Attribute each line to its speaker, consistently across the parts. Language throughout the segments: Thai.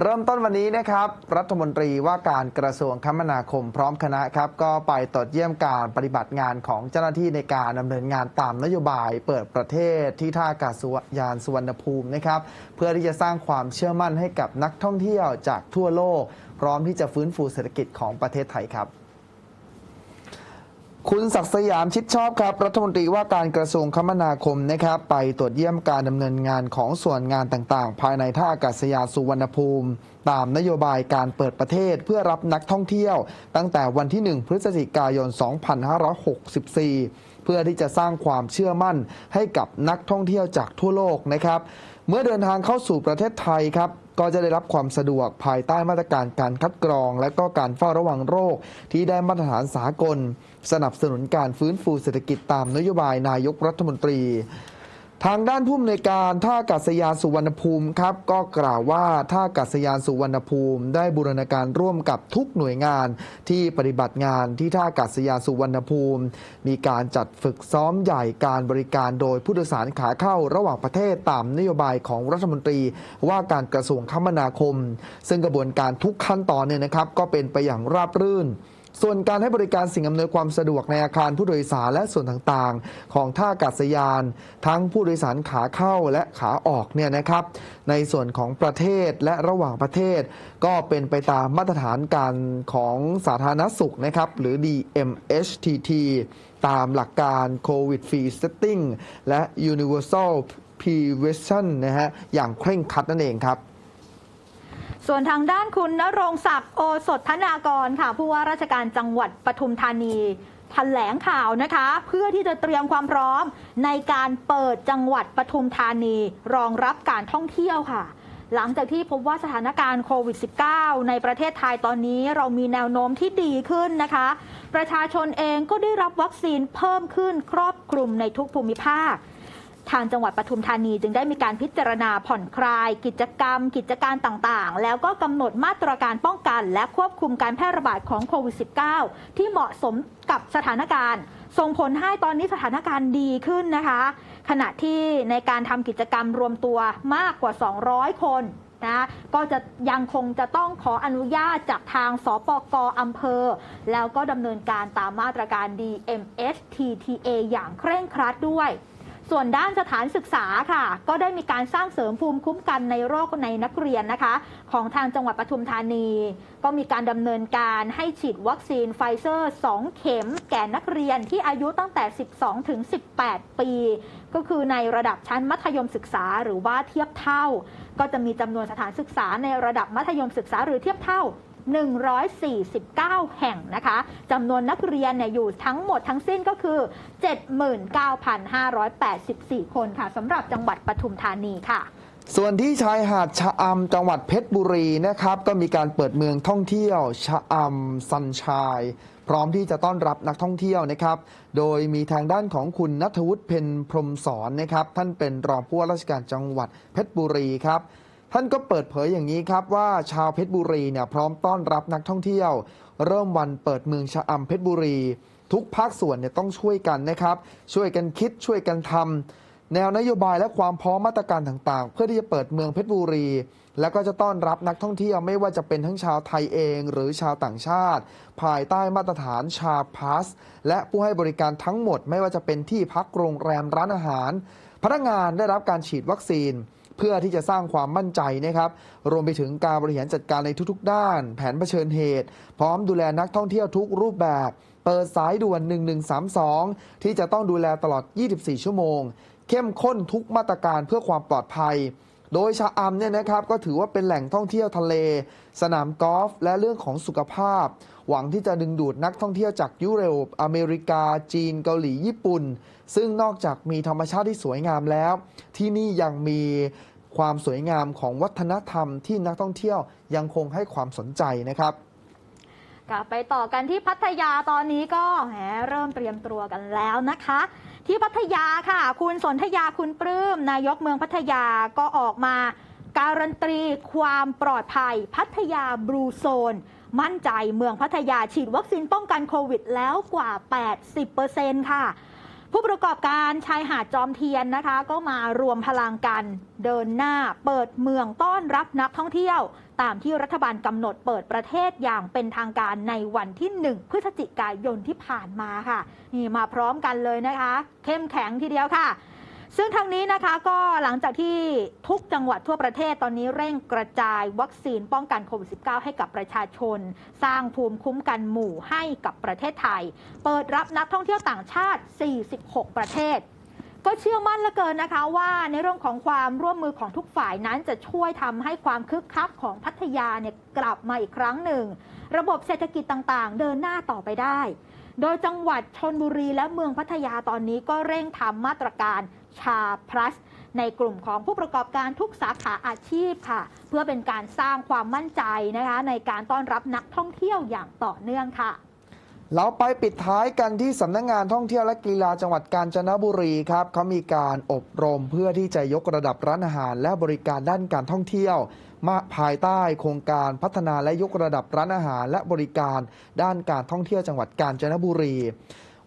Speaker 1: เริ่มต้นวันนี้นะครับ รัฐมนตรีว่าการกระทรวงคมนาคมพร้อมคณะครับ ก็ไปตรวจเยี่ยมการปฏิบัติงานของเจ้าหน้าที่ในการดำเนินงานตามนโยบาย เปิดประเทศที่ท่าอากาศยานสุวรรณภูมินะครับ เพื่อที่จะสร้างความเชื่อมั่นให้กับนักท่องเที่ยวจากทั่วโลก พร้อมที่จะฟื้นฟูเศรษฐกิจของประเทศไทยครับ คุณศักดิ์สยามชิดชอบครับ รัฐมนตรีว่าการกระทรวงคมนาคมนะครับ ไปตรวจเยี่ยมการดำเนินงานของส่วนงานต่างๆ ภายในท่าอากาศยานสุวรรณภูมิ ตามนโยบายการเปิดประเทศเพื่อรับนักท่องเที่ยว ตั้งแต่วันที่ 1 พฤศจิกายน 2564 เพื่อที่จะสร้างความเชื่อมั่นให้กับนักท่องเที่ยวจากทั่วโลกนะครับ เมื่อเดินทางเข้าสู่ประเทศไทยครับก็จะได้รับความสะดวกภายใต้มาตรการการคัดกรอง และก็การเฝ้าระวังโรคที่ได้มาตรฐานสากล สนับสนุนการฟื้นฟูเศรษฐกิจตามนโยบายนายกรัฐมนตรี ทางด้านผู้อำนวยการท่าอากาศยานสุวรรณภูมิครับ ก็กล่าวว่าท่าอากาศยานสุวรรณภูมิ ได้บูรณาการร่วมกับทุกหน่วยงานที่ปฏิบัติงานที่ท่าอากาศยานสุวรรณภูมิ มีการจัดฝึกซ้อมใหญ่การบริการโดยผู้โดยสารขาเข้าระหว่างประเทศตามนโยบายของรัฐมนตรี ว่าการกระทรวงคมนาคม ซึ่งกระบวนการทุกขั้นตอนเนี่ยนะครับ ก็เป็นไปอย่างราบรื่น ส่วนการให้บริการสิ่งอำนวยความสะดวกในอาคารผู้โดยสารและส่วนต่างๆ ของท่าอากาศยาน ทั้งผู้โดยสารขาเข้าและขาออกเนี่ยนะครับ ในส่วนของประเทศและระหว่างประเทศ ก็เป็นไปตามมาตรฐานการของสาธารณสุขนะครับ หรือ DMHTT ตามหลักการ COVID Free Setting และ Universal Prevention นะฮะอย่างเคร่งครัดนั่นเองครับ
Speaker 2: ส่วนทางด้านคุณณรงศักดิ์โอสถธนากรค่ะ ผู้ว่าราชการจังหวัดปทุมธานีแถลงข่าวนะคะ เพื่อที่จะเตรียมความพร้อมในการเปิดจังหวัดปทุมธานี รองรับการท่องเที่ยวค่ะ หลังจากที่พบว่าสถานการณ์โควิด -19 ในประเทศไทยตอนนี้เรามีแนวโน้มที่ดีขึ้นนะคะ ประชาชนเองก็ได้รับวัคซีนเพิ่มขึ้นครอบคลุมในทุกภูมิภาค ทางจังหวัดปทุมธานีจึงได้มีการพิจารณาผ่อนคลาย กิจกรรม กิจการต่างๆ แล้วก็กำหนดมาตรการป้องกัน และควบคุมการแพร่ระบาดของโควิด -19 ที่เหมาะสมกับสถานการณ์ ส่งผลให้ตอนนี้สถานการณ์ดีขึ้นนะคะ ขณะที่ในการทำกิจกรรมรวมตัวมากกว่า 200 คนนะก็จะยังคงจะต้องขออนุญาตจากทางสปกอำเภอ แล้วก็ดำเนินการตามมาตรการ DMSTTA อย่างเคร่งครัดด้วย ส่วนด้านสถานศึกษาค่ะ ก็ได้มีการสร้างเสริมภูมิคุ้มกันในโรคในนักเรียนนะคะ ของทางจังหวัดปทุมธานี ก็มีการดำเนินการให้ฉีดวัคซีนไฟเซอร์ 2 เข็ม แก่นักเรียนที่อายุตั้งแต่ 12 ถึง 18 ปี ก็คือในระดับชั้นมัธยมศึกษาหรือว่าเทียบเท่า ก็จะมีจำนวนสถานศึกษาในระดับมัธยมศึกษาหรือเทียบเท่า 149 แห่งนะคะจำนวนนักเรียนเนี่ยอยู่ทั้งหมดทั้งสิ้นก็คือ 79,584 คนค่ะสำหรับจังหวัดปทุมธานีค่ะ
Speaker 1: ส่วนที่ชายหาดชะอำจังหวัดเพชรบุรีนะครับก็มีการเปิดเมืองท่องเที่ยวชะอำซันชายพร้อมที่จะต้อนรับนักท่องเที่ยวนะครับ โดยมีทางด้านของคุณนัทวุฒิเพนพรหมสอนนะครับ ท่านเป็นรองผู้ว่าราชการจังหวัดเพชรบุรีครับ ท่านก็เปิดเผยอย่างนี้ครับว่าชาวเพชรบุรีเนี่ยพร้อมต้อนรับนักท่องเที่ยว เริ่มวันเปิดเมืองชะอำเพชรบุรี ทุกภาคส่วนเนี่ยต้องช่วยกันนะครับ ช่วยกันคิดช่วยกันทำแนวนโยบายและความพร้อมมาตรการต่างๆ เพื่อที่จะเปิดเมืองเพชรบุรี แล้วก็จะต้อนรับนักท่องเที่ยวไม่ว่าจะเป็นทั้งชาวไทยเอง หรือชาวต่างชาติ ภายใต้มาตรฐานชาพาสและผู้ให้บริการทั้งหมด ไม่ว่าจะเป็นที่พักโรงแรมร้านอาหาร พนักงานได้รับการฉีดวัคซีน เพื่อที่จะสร้างความมั่นใจนะครับ รวมไปถึงการบริหารจัดการในทุกๆ ด้าน แผนเผชิญเหตุ พร้อมดูแลนักท่องเที่ยวทุกรูปแบบ เปิดสายด่วน 1132 ที่จะต้องดูแลตลอด 24 ชั่วโมง เข้มข้นทุกมาตรการเพื่อความปลอดภัย โดยชะอำเนี่ยนะครับก็ถือว่าเป็นแหล่งท่องเที่ยวทะเล สนามกอล์ฟและเรื่องของสุขภาพ หวังที่จะดึงดูดนักท่องเที่ยวจากยุโรปอเมริกา จีน เกาหลีญี่ปุ่น ซึ่งนอกจากมีธรรมชาติที่สวยงามแล้ว ที่นี่ยังมีความสวยงามของวัฒนธรรมที่นักท่องเที่ยวยังคงให้ความสนใจนะครับ
Speaker 2: กลับไปต่อกันที่พัทยาตอนนี้ก็แหมเริ่มเตรียมตัวกันแล้วนะคะ ที่พัทยาค่ะ คุณสนธยาคุณปลื้มนายกเมืองพัทยาก็ออกมา การันตีความปลอดภัย พัทยาบลูโซน มั่นใจเมืองพัทยาฉีดวัคซีนป้องกันโควิดแล้วกว่า 80%ค่ะ ผู้ประกอบการชายหาดจอมเทียนนะคะ ก็มารวมพลังกันเดินหน้าเปิดเมืองต้อนรับนักท่องเที่ยว ตามที่รัฐบาลกำหนดเปิดประเทศอย่างเป็นทางการในวันที่ 1 พฤศจิกายนที่ผ่านมาค่ะ นี่มาพร้อมกันเลยนะคะ เข้มแข็งทีเดียวค่ะ ซึ่งทางนี้นะคะก็หลังจากที่ทุกจังหวัดทั่วประเทศตอนนี้เร่งกระจายวัคซีนป้องกันโควิด -19 ให้กับประชาชน สร้างภูมิคุ้มกันหมู่ให้กับประเทศไทย เปิดรับนักท่องเที่ยวต่างชาติ 46 ประเทศ ก็เชื่อมั่นเหลือเกินนะคะว่าในเรื่องของความร่วมมือของทุกฝ่ายนั้นจะช่วยทำให้ความคึกคักของพัทยาเนี่ยกลับมาอีกครั้งหนึ่ง ระบบเศรษฐกิจต่างๆ เดินหน้าต่อไปได้ โดยจังหวัดชนบุรีและเมืองพัทยาตอนนี้ก็เร่งทำมาตรการชา plus ในกลุ่มของผู้ประกอบการทุกสาขาอาชีพค่ะ เพื่อเป็นการสร้างความมั่นใจนะคะ ในการต้อนรับนักท่องเที่ยวอย่างต่อเนื่องค่ะ
Speaker 1: เราไปปิดท้ายกันที่สำนักงงานท่องเที่ยวและกีฬาจังหวัดกาญจนบุรีครับเขามีการอบรมเพื่อที่จะยกระดับร้านอาหารและบริการด้านการท่องเที่ยว มาภายใต้โครงการพัฒนาและยกระดับร้านอาหาร และบริการด้านการท่องเที่ยวจังหวัดกาญจนบุรี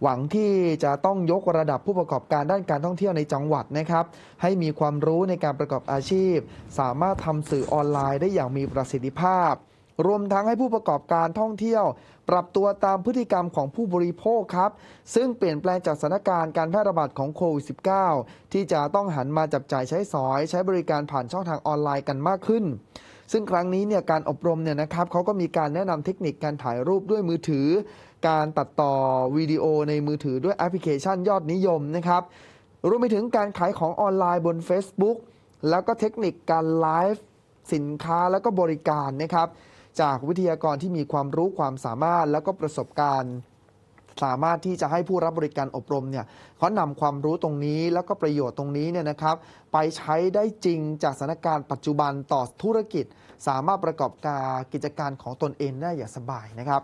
Speaker 1: หวังที่จะต้องยกระดับผู้ประกอบการด้านการท่องเที่ยวในจังหวัดนะครับ ให้มีความรู้ในการประกอบอาชีพ สามารถทำสื่อออนไลน์ได้อย่างมีประสิทธิภาพ รวมทั้งให้ผู้ประกอบการท่องเที่ยว ปรับตัวตามพฤติกรรมของผู้บริโภคครับ ซึ่งเปลี่ยนแปลงจากสถานการณ์การแพร่ระบาดของโควิด -19 ที่จะต้องหันมาจับจ่ายใช้สอย ใช้บริการผ่านช่องทางออนไลน์กันมากขึ้น ซึ่งครั้งนี้เนี่ยการอบรมเนี่ยนะครับเขาก็มีการแนะนำเทคนิคการถ่ายรูปด้วยมือถือ การตัดต่อวิดีโอในมือถือด้วยแอปพลิเคชันยอดนิยมนะครับรวมไปถึงการขายของออนไลน์บน Facebook แล้วก็เทคนิคการไลฟ์สินค้าแล้วก็บริการนะครับ จากวิทยากรที่มีความรู้ความสามารถแล้วก็ประสบการณ์สามารถที่จะให้ผู้รับบริการอบรมเนี่ยเขานำความรู้ตรงนี้แล้วก็ประโยชน์ตรงนี้เนี่ยนะครับ ไปใช้ได้จริงจากสถานการณ์ปัจจุบันต่อธุรกิจ สามารถประกอบการกิจการของตนเองได้อย่างสบายนะครับ